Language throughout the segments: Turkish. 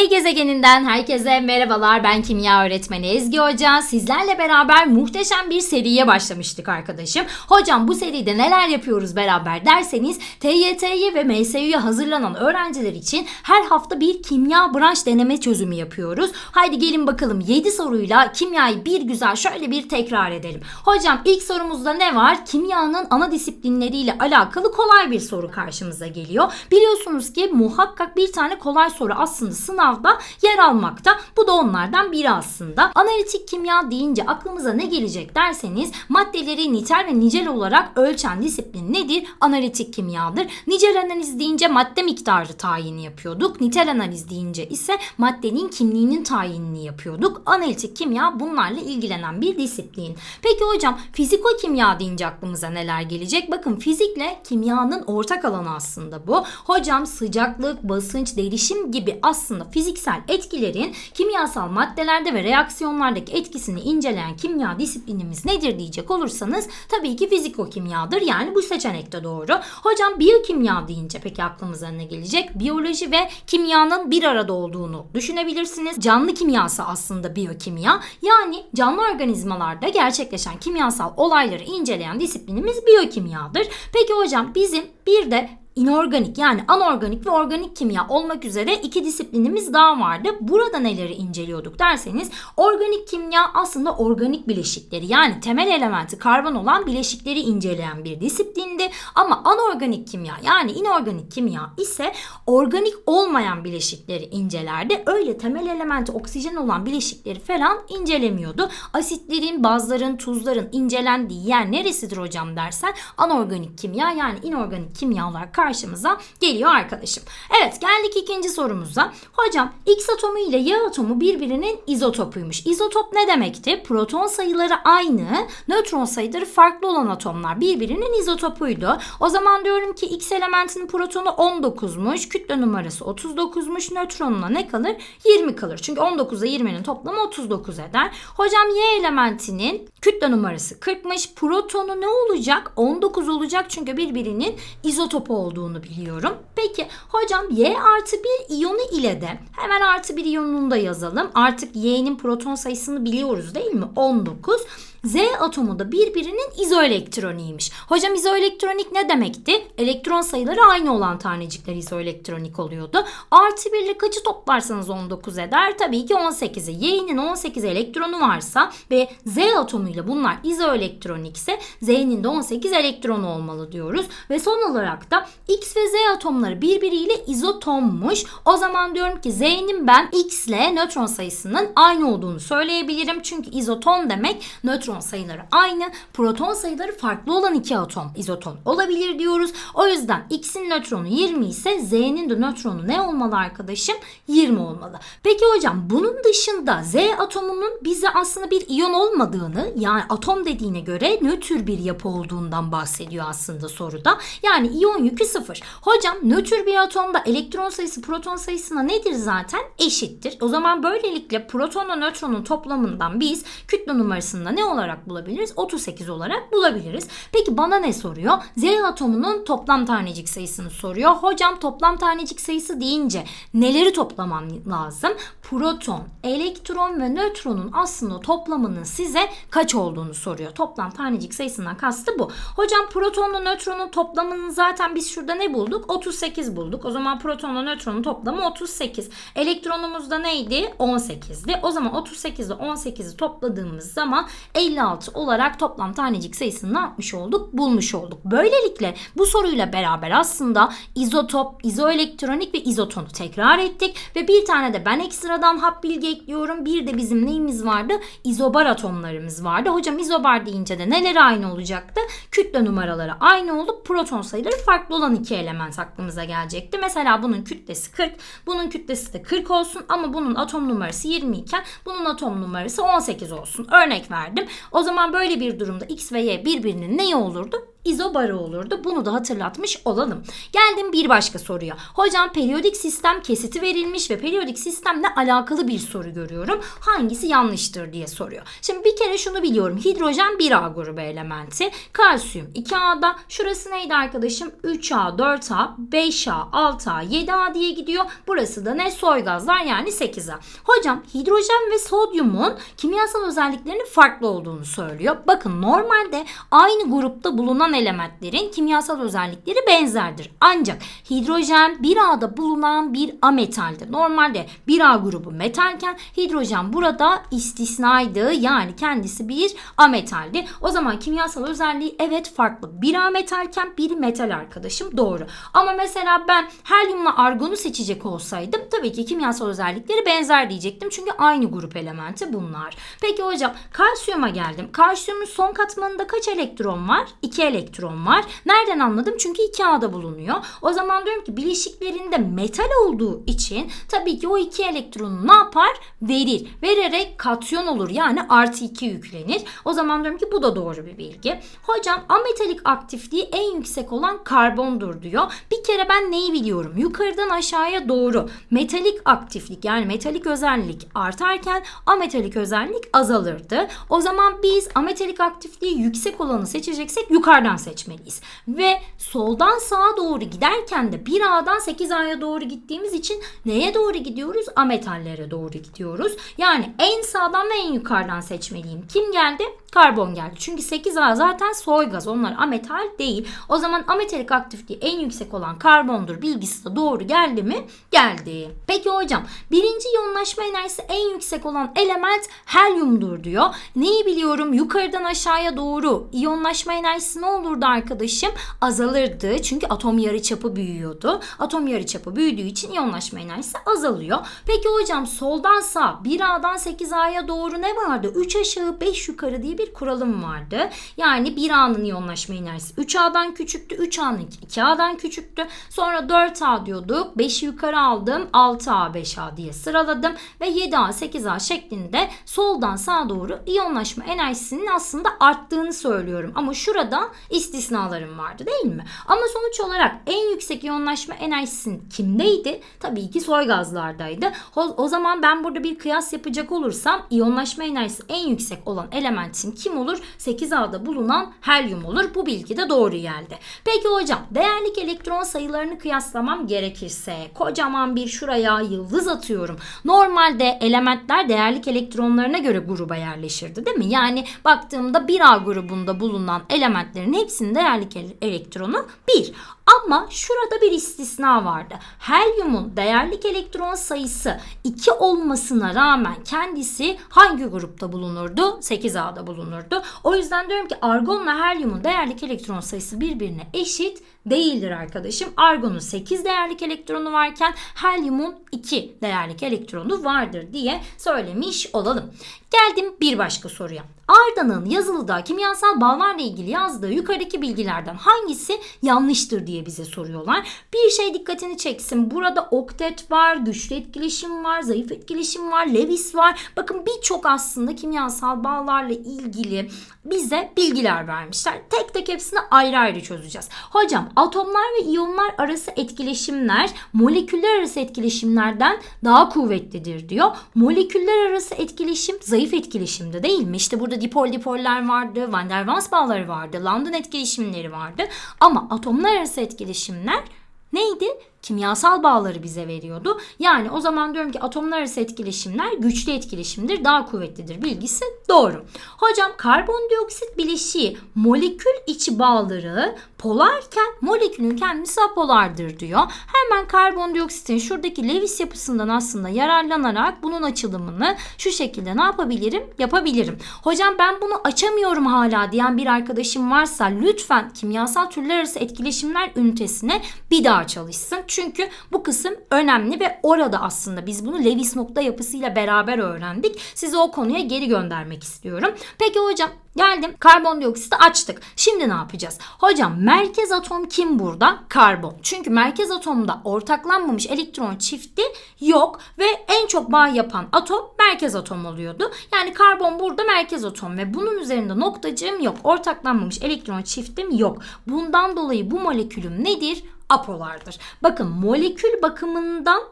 Hey gezegeninden herkese merhabalar. Ben kimya öğretmeni Ezgi Hoca. Sizlerle beraber muhteşem bir seriye başlamıştık arkadaşım. Hocam bu seride neler yapıyoruz beraber derseniz TYT'ye ve MSÜ'ye hazırlanan öğrenciler için her hafta bir kimya branş deneme çözümü yapıyoruz. Haydi gelin bakalım 7 soruyla kimyayı bir güzel şöyle bir tekrar edelim. Hocam ilk sorumuzda ne var? Kimyanın ana disiplinleriyle alakalı kolay bir soru karşımıza geliyor. Biliyorsunuz ki muhakkak bir tane kolay soru aslında sınavda yer almakta. Bu da onlardan biri aslında. Analitik kimya deyince aklımıza ne gelecek derseniz maddeleri nitel ve nicel olarak ölçen disiplin nedir? Analitik kimyadır. Nicel analiz deyince madde miktarı tayini yapıyorduk. Nitel analiz deyince ise maddenin kimliğinin tayinini yapıyorduk. Analitik kimya bunlarla ilgilenen bir disiplin. Peki hocam fiziko kimya deyince aklımıza neler gelecek? Bakın fizikle kimyanın ortak alanı aslında bu. Hocam sıcaklık, basınç, derişim gibi aslında fiziksel etkilerin kimyasal maddelerde ve reaksiyonlardaki etkisini inceleyen kimya disiplinimiz nedir diyecek olursanız tabii ki fizikokimyadır. Yani bu seçenekte doğru. Hocam biyokimya deyince peki aklımıza ne gelecek? Biyoloji ve kimyanın bir arada olduğunu düşünebilirsiniz. Canlı kimyası aslında biyokimya. Yani canlı organizmalarda gerçekleşen kimyasal olayları inceleyen disiplinimiz biyokimyadır. Peki hocam bizim bir de inorganik yani anorganik ve organik kimya olmak üzere iki disiplinimiz daha vardı. Burada neleri inceliyorduk derseniz organik kimya aslında organik bileşikleri yani temel elementi karbon olan bileşikleri inceleyen bir disiplindi. Ama anorganik kimya yani inorganik kimya ise organik olmayan bileşikleri incelerdi. Öyle temel elementi oksijen olan bileşikleri falan incelemiyordu. Asitlerin, bazların, tuzların incelendiği yer neresidir hocam dersen anorganik kimya yani inorganik kimya olarak karşımıza geliyor arkadaşım. Evet geldik ikinci sorumuza. Hocam X atomu ile Y atomu birbirinin izotopuymuş. İzotop ne demekti? Proton sayıları aynı, nötron sayıları farklı olan atomlar birbirinin izotopuydu. O zaman diyorum ki X elementinin protonu 19'muş, kütle numarası 39'muş, nötronuna ne kalır? 20 kalır. Çünkü 19 ile 20'nin toplamı 39 eder. Hocam Y elementinin kütle numarası 40'mış. Protonu ne olacak? 19 olacak çünkü birbirinin izotopu olduğunu biliyorum. Peki hocam Y artı bir iyonu ile de hemen artı bir iyonunu da yazalım. Artık Y'nin proton sayısını biliyoruz değil mi? 19. Z atomu da birbirinin izoelektroniymiş. Hocam izoelektronik ne demekti? Elektron sayıları aynı olan tanecikler izoelektronik oluyordu. Artı 1 ile kaçı toplarsanız 19 eder? Tabii ki 18'i. Y'nin 18 elektronu varsa ve Z atomuyla bunlar izoelektronikse Z'nin de 18 elektronu olmalı diyoruz. Ve son olarak da X ve Z atomları birbiriyle izotommuş. O zaman diyorum ki Z'nin ben X ile nötron sayısının aynı olduğunu söyleyebilirim. Çünkü izoton demek nötron sayıları aynı, proton sayıları farklı olan iki atom izoton olabilir diyoruz. O yüzden X'in nötronu 20 ise Z'nin de nötronu ne olmalı arkadaşım? 20 olmalı. Peki hocam bunun dışında Z atomunun bize aslında bir iyon olmadığını yani atom dediğine göre nötr bir yapı olduğundan bahsediyor aslında soruda. Yani iyon yükü sıfır. Hocam nötr bir atomda elektron sayısı proton sayısına nedir zaten? Eşittir. O zaman böylelikle protonla nötronun toplamından biz kütle numarasında ne olarak bulabiliriz? 38 olarak bulabiliriz. Peki bana ne soruyor? Z atomunun toplam tanecik sayısını soruyor. Hocam toplam tanecik sayısı deyince neleri toplamam lazım? Proton, elektron ve nötronun aslında toplamının size kaç olduğunu soruyor. Toplam tanecik sayısından kastı bu. Hocam protonla nötronun toplamını zaten biz şurada ne bulduk? 38 bulduk. O zaman protonla nötronun toplamı 38. Elektronumuz da neydi? 18'di. O zaman 38 ile 18'i topladığımız zaman 56 olarak toplam tanecik sayısını ne yapmış olduk? Bulmuş olduk. Böylelikle bu soruyla beraber aslında izotop, izoelektronik ve izotonu tekrar ettik ve bir tane de ben ekstradan hap bilgi ekliyorum. Bir de bizim neyimiz vardı? İzobar atomlarımız vardı. Hocam izobar deyince de neleri aynı olacaktı? Kütle numaraları aynı olup proton sayıları farklı olan iki element aklımıza gelecekti. Mesela bunun kütlesi 40, bunun kütlesi de 40 olsun ama bunun atom numarası 20 iken bunun atom numarası 18 olsun. Örnek verdim. O zaman böyle bir durumda X ve Y birbirinin neyi olurdu? İzobarı olurdu. Bunu da hatırlatmış olalım. Geldim bir başka soruya. Hocam periyodik sistem kesiti verilmiş ve periyodik sistemle alakalı bir soru görüyorum. Hangisi yanlıştır diye soruyor. Şimdi bir kere şunu biliyorum. Hidrojen 1A grubu elementi. Kalsiyum 2A'da. Şurası neydi arkadaşım? 3A, 4A, 5A, 6A, 7A diye gidiyor. Burası da ne? Soy gazlar yani 8A. Hocam hidrojen ve sodyumun kimyasal özelliklerinin farklı olduğunu söylüyor. Bakın normalde aynı grupta bulunan elementlerin kimyasal özellikleri benzerdir. Ancak hidrojen 1A'da bulunan bir ametaldir. Normalde 1A grubu metalken hidrojen burada istisnaydı. Yani kendisi bir ametaldi. O zaman kimyasal özelliği evet farklı. 1A metalken biri metal arkadaşım doğru. Ama mesela ben helyumla argonu seçecek olsaydım tabii ki kimyasal özellikleri benzer diyecektim. Çünkü aynı grup elementi bunlar. Peki hocam kalsiyuma geldim. Kalsiyumun son katmanında kaç elektron var? 2 elektron var. Nereden anladım? Çünkü 2A'da bulunuyor. O zaman diyorum ki bileşiklerinde metal olduğu için tabii ki o 2 elektronu ne yapar? Verir. Vererek katyon olur. Yani artı 2 yüklenir. O zaman diyorum ki bu da doğru bir bilgi. Hocam ametalik aktifliği en yüksek olan karbondur diyor. Bir kere ben neyi biliyorum? Yukarıdan aşağıya doğru metalik aktiflik yani metalik özellik artarken ametalik özellik azalırdı. O zaman biz ametalik aktifliği yüksek olanı seçeceksek yukarıdan seçmeliyiz. Ve soldan sağa doğru giderken de 1A'dan 8A'ya doğru gittiğimiz için neye doğru gidiyoruz? Ametallere doğru gidiyoruz. Yani en sağdan ve en yukarıdan seçmeliyim. Kim geldi? Karbon geldi. Çünkü 8A zaten soy gaz. Onlar ametal değil. O zaman ametalik aktifliği en yüksek olan karbondur. Bilgisi de doğru geldi mi? Geldi. Peki hocam birinci iyonlaşma enerjisi en yüksek olan element helyumdur diyor. Neyi biliyorum? Yukarıdan aşağıya doğru iyonlaşma enerjisi ne olurdu arkadaşım? Azalırdı. Çünkü atom yarıçapı büyüyordu. Atom yarıçapı büyüdüğü için iyonlaşma enerjisi azalıyor. Peki hocam soldan sağ 1A'dan 8A'ya doğru ne vardı? 3 aşağı 5 yukarı diye bir kuralım vardı. Yani 1A'nın iyonlaşma enerjisi 3A'dan küçüktü. 3A'nın 2A'dan küçüktü. Sonra 4A diyorduk. 5'i yukarı aldım. 6A 5A diye sıraladım. Ve 7A 8A şeklinde soldan sağa doğru iyonlaşma enerjisinin aslında arttığını söylüyorum. Ama şurada istisnalarım vardı değil mi? Ama sonuç olarak en yüksek iyonlaşma enerjisinin kimdeydi? Tabii ki soy gazlardaydı. O, o zaman ben burada bir kıyas yapacak olursam iyonlaşma enerjisi en yüksek olan elementin kim olur? 8A'da bulunan helyum olur. Bu bilgi de doğru geldi. Peki hocam değerlik elektron sayılarını kıyaslamam gerekirse kocaman bir şuraya yıldız atıyorum. Normalde elementler değerlik elektronlarına göre gruba yerleşirdi değil mi? Yani baktığımda 1A grubunda bulunan elementlerin hepsinin değerlik ele- elektronu 1. Ama şurada bir istisna vardı. Helyumun değerlik elektron sayısı 2 olmasına rağmen kendisi hangi grupta bulunurdu? 8A'da bulunurdu. O yüzden diyorum ki argonla helyumun değerlik elektron sayısı birbirine eşit değildir arkadaşım. Argonun 8 değerlik elektronu varken helyumun 2 değerlik elektronu vardır diye söylemiş olalım. Geldim bir başka soruya. Arda'nın yazılıda kimyasal bağlarla ilgili yazdığı yukarıdaki bilgilerden hangisi yanlıştır diye bize soruyorlar. Bir şey dikkatini çeksin. Burada oktet var, güçlü etkileşim var, zayıf etkileşim var, Lewis var. Bakın birçok aslında kimyasal bağlarla ilgili bize bilgiler vermişler. Tek tek hepsini ayrı ayrı çözeceğiz. Hocam atomlar ve iyonlar arası etkileşimler moleküller arası etkileşimlerden daha kuvvetlidir diyor. Moleküller arası etkileşim zayıf etkileşimde değil mi? İşte burada dipol dipoller vardı, Van der Waals bağları vardı, London etkileşimleri vardı. Ama atomlar arası etkileşimler neydi? Kimyasal bağları bize veriyordu. Yani o zaman diyorum ki atomlar arası etkileşimler güçlü etkileşimdir, daha kuvvetlidir bilgisi doğru. Hocam karbondioksit bileşiği molekül içi bağları polarken molekülün kendisi apolardır diyor. Hemen karbondioksitin şuradaki Lewis yapısından aslında yararlanarak bunun açılımını şu şekilde ne yapabilirim? Yapabilirim. Hocam ben bunu açamıyorum hala diyen bir arkadaşım varsa lütfen kimyasal türler arası etkileşimler ünitesine bir daha çalışsın. Çünkü bu kısım önemli ve orada aslında biz bunu Lewis nokta yapısıyla beraber öğrendik. Sizi o konuya geri göndermek istiyorum. Peki hocam Geldim karbondioksiti açtık. Şimdi ne yapacağız? Hocam merkez atom kim burada? Karbon. Çünkü merkez atomda ortaklanmamış elektron çifti yok ve en çok bağ yapan atom merkez atom oluyordu. Yani karbon burada merkez atom ve bunun üzerinde noktacığım yok. Ortaklanmamış elektron çiftim yok. Bundan dolayı bu molekülüm nedir? Apolardır. Bakın molekül bakımından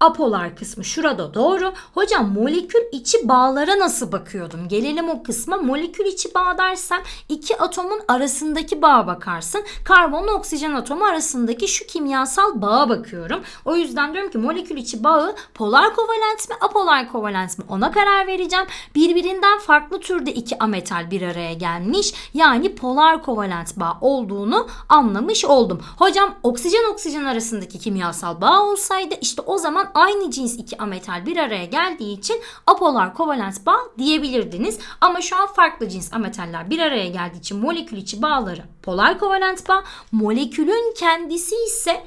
apolar kısmı şurada doğru. Hocam molekül içi bağlara nasıl bakıyordum? Gelelim o kısma. Molekül içi bağ dersem iki atomun arasındaki bağa bakarsın. Karbonla oksijen atomu arasındaki şu kimyasal bağa bakıyorum. O yüzden diyorum ki molekül içi bağı polar kovalent mi apolar kovalent mi ona karar vereceğim. Birbirinden farklı türde iki ametal bir araya gelmiş. Yani polar kovalent bağ olduğunu anlamış oldum. Hocam oksijen oksijen arasındaki kimyasal bağ olsaydı işte o zaman aynı cins iki ametal bir araya geldiği için apolar kovalent bağ diyebilirdiniz. Ama şu an farklı cins ametaller bir araya geldiği için molekül içi bağları polar kovalent bağ, molekülün kendisi ise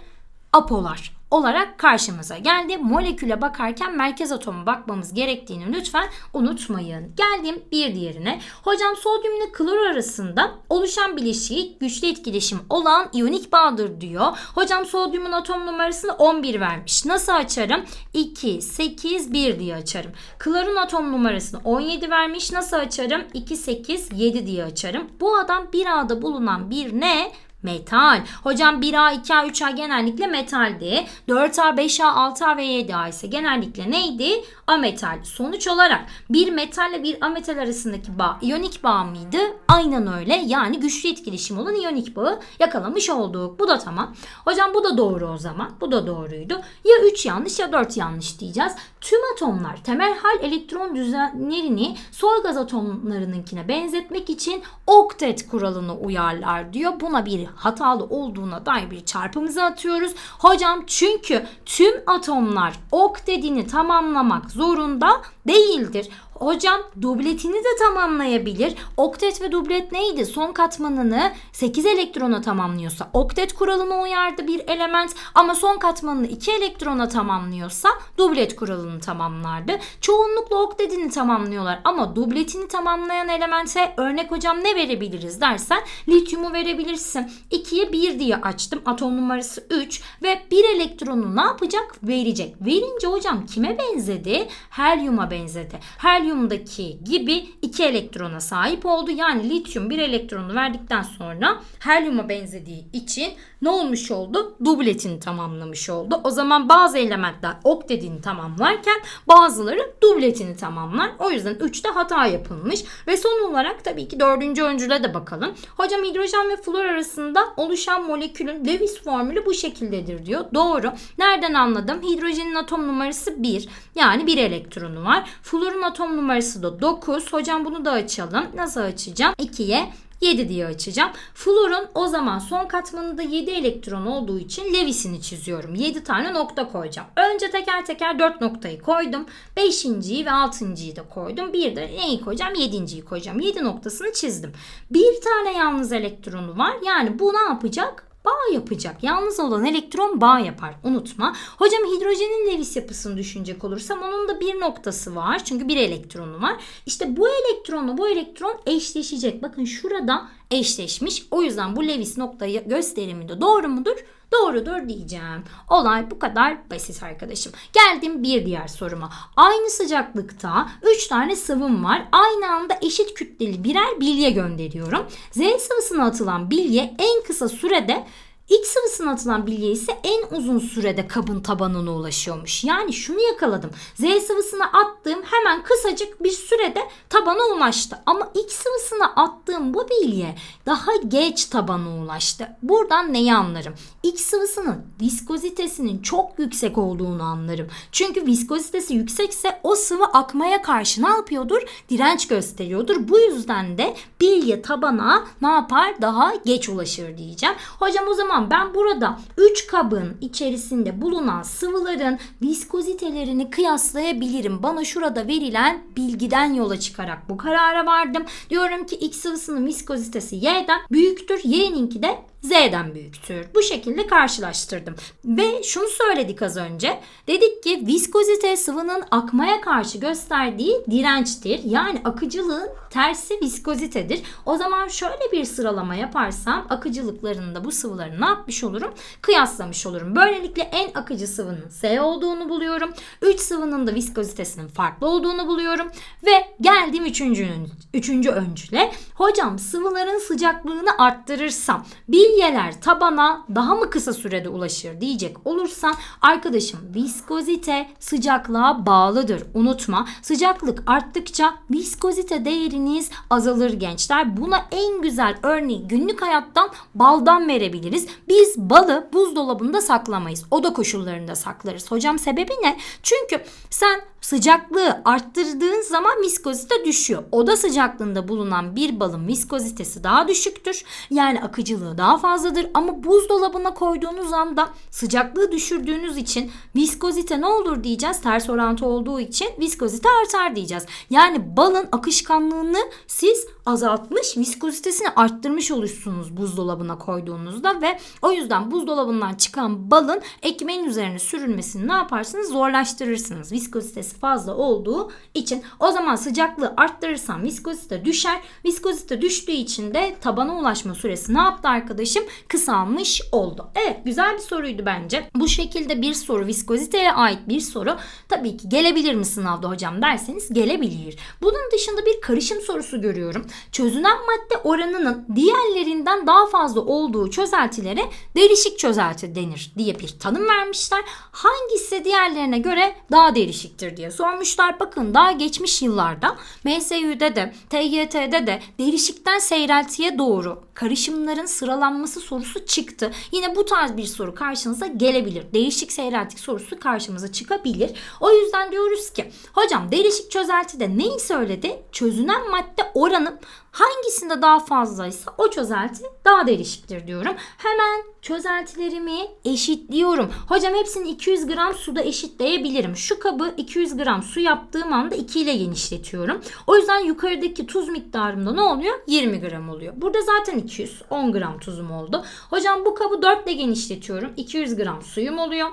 apolar olarak karşımıza geldi. Moleküle bakarken merkez atoma bakmamız gerektiğini lütfen unutmayın. Geldim bir diğerine. Hocam sodyum ile klor arasında oluşan bileşiği güçlü etkileşim olan iyonik bağdır diyor. Hocam sodyumun atom numarasını 11 vermiş. Nasıl açarım? 2, 8, 1 diye açarım. Klorun atom numarasını 17 vermiş. Nasıl açarım? 2, 8, 7 diye açarım. Bu adam bir A'da bulunan bir ne? Metal. Hocam 1A, 2A, 3A genellikle metaldi. 4A, 5A, 6A ve 7A ise genellikle neydi? Ametal. Sonuç olarak bir metalle bir ametal arasındaki bağ iyonik bağ mıydı? Aynen öyle. Yani güçlü etkileşim olan iyonik bağı yakalamış olduk. Bu da tamam. Hocam bu da doğru o zaman. Bu da doğruydu. Ya 3 yanlış ya 4 yanlış diyeceğiz. Tüm atomlar temel hal elektron düzenlerini soy gaz atomlarınınkine benzetmek için oktet kuralını uyarlar diyor. Buna bir hatalı olduğuna dair bir çarpımızı atıyoruz. Hocam çünkü tüm atomlar oktedini tamamlamak zorunda değildir. Hocam dubletini de tamamlayabilir. Oktet ve dublet neydi? Son katmanını 8 elektrona tamamlıyorsa oktet kuralına uyardı bir element ama son katmanını 2 elektrona tamamlıyorsa dublet kuralını tamamlardı. Çoğunlukla oktetini tamamlıyorlar ama dubletini tamamlayan elemente örnek hocam ne verebiliriz dersen lityumu verebilirsin. 2'ye 1 diye açtım. Atom numarası 3 ve 1 elektronu ne yapacak? Verecek. Verince hocam kime benzedi? Helyuma benzedi. Helyum helyumdaki gibi iki elektrona sahip oldu. Yani lityum bir elektronu verdikten sonra helyuma benzediği için ne olmuş oldu? Dubletini tamamlamış oldu. O zaman bazı elementler oktedini tamamlarken bazıları dubletini tamamlar. O yüzden 3'te hata yapılmış. Ve son olarak tabii ki dördüncü öncüle de bakalım. Hocam hidrojen ve flor arasında oluşan molekülün Lewis formülü bu şekildedir diyor. Doğru. Nereden anladım? Hidrojenin atom numarası 1. Yani 1 elektronu var. Florun atom numarası da 9. Hocam bunu da açalım. Nasıl açacağım? 2'ye 7 diye açacağım. Florun o zaman son katmanında 7 elektron olduğu için Lewis'ini çiziyorum. 7 tane nokta koyacağım. Önce teker teker 4 noktayı koydum. 5.yi ve 6.yı da koydum. Bir de neyi koyacağım? 7.yi koyacağım. 7 noktasını çizdim. Bir tane yalnız elektronu var. Yani bu ne yapacak? Bağ yapacak. Yalnız olan elektron bağ yapar. Unutma. Hocam hidrojenin Lewis yapısını düşünecek olursam onun da bir noktası var. Çünkü bir elektronu var. İşte bu elektronla bu elektron eşleşecek. Bakın şurada eşleşmiş. O yüzden bu Lewis noktayı gösterimi de doğru mudur? Doğrudur diyeceğim. Olay bu kadar basit arkadaşım. Geldim bir diğer soruma. Aynı sıcaklıkta 3 tane sıvım var. Aynı anda eşit kütleli birer bilye gönderiyorum. Z sıvısına atılan bilye en kısa sürede X sıvısına atılan bilye ise en uzun sürede kabın tabanına ulaşıyormuş. Yani şunu yakaladım. Z sıvısına attığım hemen kısacık bir sürede tabana ulaştı. Ama X sıvısına attığım bu bilye daha geç tabana ulaştı. Buradan neyi anlarım? X sıvısının viskozitesinin çok yüksek olduğunu anlarım. Çünkü viskozitesi yüksekse o sıvı akmaya karşı ne yapıyordur? Direnç gösteriyordur. Bu yüzden de bilye tabana ne yapar? Daha geç ulaşır diyeceğim. Hocam o zaman Tamam ben burada 3 kabın içerisinde bulunan sıvıların viskozitelerini kıyaslayabilirim. Bana şurada verilen bilgiden yola çıkarak bu karara vardım. Diyorum ki X sıvısının viskozitesi Y'den büyüktür. Y'ninki de Z'den büyüktür. Bu şekilde karşılaştırdım. Ve şunu söyledik az önce. Dedik ki viskozite sıvının akmaya karşı gösterdiği dirençtir. Yani akıcılığın tersi viskozitedir. O zaman şöyle bir sıralama yaparsam akıcılıklarında bu sıvıları ne yapmış olurum? Kıyaslamış olurum. Böylelikle en akıcı sıvının S olduğunu buluyorum. 3 sıvının da viskozitesinin farklı olduğunu buluyorum. Ve geldim üçüncünün, üçüncü öncüle. Hocam sıvıların sıcaklığını arttırırsam bilyeler tabana daha mı kısa sürede ulaşır diyecek olursan arkadaşım viskozite sıcaklığa bağlıdır. Unutma sıcaklık arttıkça viskozite değeriniz azalır gençler. Buna en güzel örneği günlük hayattan baldan verebiliriz. Biz balı buzdolabında saklamayız. Oda koşullarında saklarız. Hocam sebebi ne? Çünkü sen sıcaklığı arttırdığın zaman viskozite düşüyor. Oda sıcaklığında bulunan bir balın viskozitesi daha düşüktür. Yani akıcılığı daha fazladır ama buzdolabına koyduğunuz anda sıcaklığı düşürdüğünüz için viskozite ne olur diyeceğiz. Ters orantı olduğu için viskozite artar diyeceğiz. Yani balın akışkanlığını siz azaltmış, viskozitesini arttırmış olursunuz buzdolabına koyduğunuzda ve o yüzden buzdolabından çıkan balın ekmeğin üzerine sürülmesini ne yaparsınız? Zorlaştırırsınız. Viskozitesi fazla olduğu için. O zaman sıcaklığı arttırırsam viskozite düşer. Viskozite düştüğü için de tabana ulaşma süresi ne yaptı arkadaşım? Kısalmış oldu. Evet güzel bir soruydu bence. Bu şekilde bir soru viskoziteye ait bir soru tabii ki gelebilir mi sınavda hocam derseniz gelebilir. Bunun dışında bir karışım sorusu görüyorum. Çözünen madde oranının diğerlerinden daha fazla olduğu çözeltilere derişik çözelti denir diye bir tanım vermişler. Hangisi diğerlerine göre daha derişiktir diye sormuşlar. Bakın daha geçmiş yıllarda MSÜ'de de TYT'de de derişikten seyreltiye doğru karışımların sıralanması sorusu çıktı. Yine bu tarz bir soru karşınıza gelebilir. Değişik seyreltik sorusu karşımıza çıkabilir. O yüzden diyoruz ki hocam derişik çözeltide neyi söyledi? Çözünen madde oranı hangisinde daha fazlaysa o çözelti daha derişiktir diyorum. Hemen çözeltilerimi eşitliyorum. Hocam hepsini 200 gram suda eşitleyebilirim. Şu kabı 200 gram su yaptığım anda 2 ile genişletiyorum. O yüzden yukarıdaki tuz miktarımda ne oluyor? 20 gram oluyor. Burada zaten 200 10 gram tuzum oldu. Hocam bu kabı 4 ile genişletiyorum. 200 gram suyum oluyor.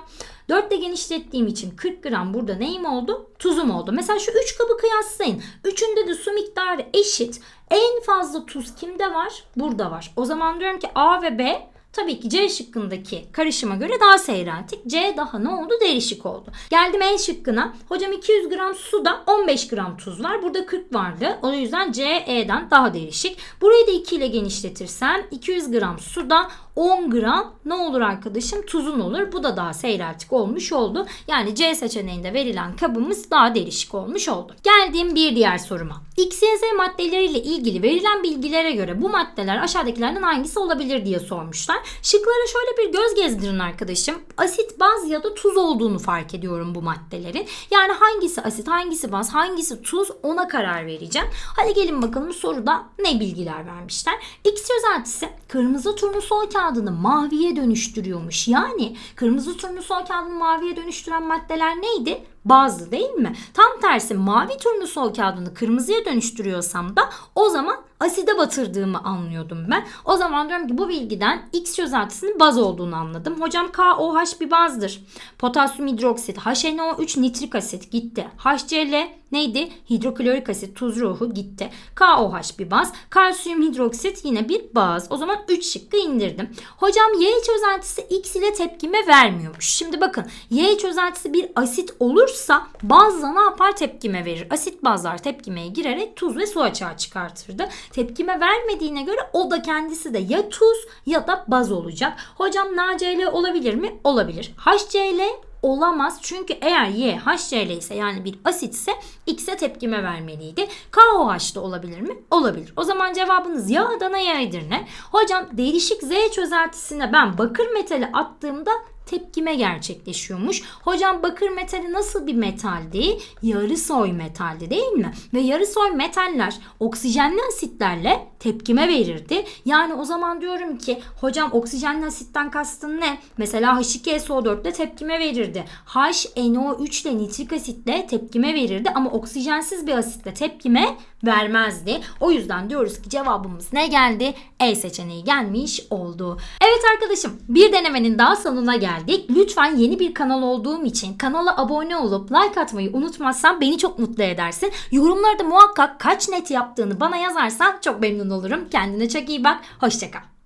4 ile genişlettiğim için 40 gram burada neyim oldu? Tuzum oldu. Mesela şu 3 kabı kıyaslayın. Üçünde de su miktarı eşit. En fazla tuz kimde var? Burada var. O zaman diyorum ki A ve B Tabii ki C şıkkındaki karışıma göre daha seyreltik. C daha ne oldu? Derişik oldu. Geldim E şıkkına. Hocam 200 gram suda 15 gram tuz var. Burada 40 vardı. O yüzden C E'den daha derişik. Burayı da 2 ile genişletirsem 200 gram suda 10 gram ne olur arkadaşım? Tuzun olur. Bu da daha seyreltik olmuş oldu. Yani C seçeneğinde verilen kabımız daha derişik olmuş oldu. Geldiğim bir diğer soruma. X, Y, Z maddeleriyle ilgili verilen bilgilere göre bu maddeler aşağıdakilerden hangisi olabilir diye sormuşlar. Şıklara şöyle bir göz gezdirin arkadaşım. Asit, baz ya da tuz olduğunu fark ediyorum bu maddelerin. Yani hangisi asit, hangisi baz, hangisi tuz ona karar vereceğim. Hadi gelin bakalım soruda ne bilgiler vermişler. X çözeltisi kırmızı turnusol kağıdını maviye dönüştürüyormuş. Yani kırmızı turnusol kağıdını maviye dönüştüren maddeler neydi? Bazı değil mi? Tam tersi mavi turnusol kağıdını kırmızıya dönüştürüyorsam da o zaman aside batırdığımı anlıyordum ben. O zaman diyorum ki bu bilgiden X çözeltisinin baz olduğunu anladım. Hocam KOH bir bazdır. Potasyum hidroksit, HNO3 nitrik asit gitti. HCl neydi? Hidroklorik asit, tuz ruhu gitti. KOH bir baz. Kalsiyum hidroksit yine bir baz. O zaman 3 şıkkı indirdim. Hocam Y çözeltisi X ile tepkime vermiyormuş. Şimdi bakın Y çözeltisi bir asit olursa bazla ne yapar? Tepkime verir. Asit bazlar tepkimeye girerek tuz ve su açığa çıkartırdı. Tepkime vermediğine göre o da kendisi de ya tuz ya da baz olacak. Hocam NaCl olabilir mi? Olabilir. HCl olamaz. Çünkü eğer Y HCl ise yani bir asitse X'e tepkime vermeliydi. KOH da olabilir mi? Olabilir. O zaman cevabınız ya Adana ya Edirne. Hocam derişik Z çözeltisine ben bakır metali attığımda tepkime gerçekleşiyormuş. Hocam bakır metali nasıl bir metaldi? Yarı soy metaldi değil mi? Ve yarı soy metaller oksijenli asitlerle tepkime verirdi. Yani o zaman diyorum ki hocam oksijenli asitten kastın ne? Mesela H2SO4 ile tepkime verirdi. HNO3 ile nitrik asitle tepkime verirdi ama oksijensiz bir asitle tepkime vermezdi. O yüzden diyoruz ki cevabımız ne geldi? E seçeneği gelmiş oldu. Evet arkadaşım bir denemenin daha sonuna geldik. Lütfen yeni bir kanal olduğum için kanala abone olup like atmayı unutmazsan beni çok mutlu edersin. Yorumlarda muhakkak kaç net yaptığını bana yazarsan çok memnun olurum. Kendine çok iyi bak. Hoşçakal.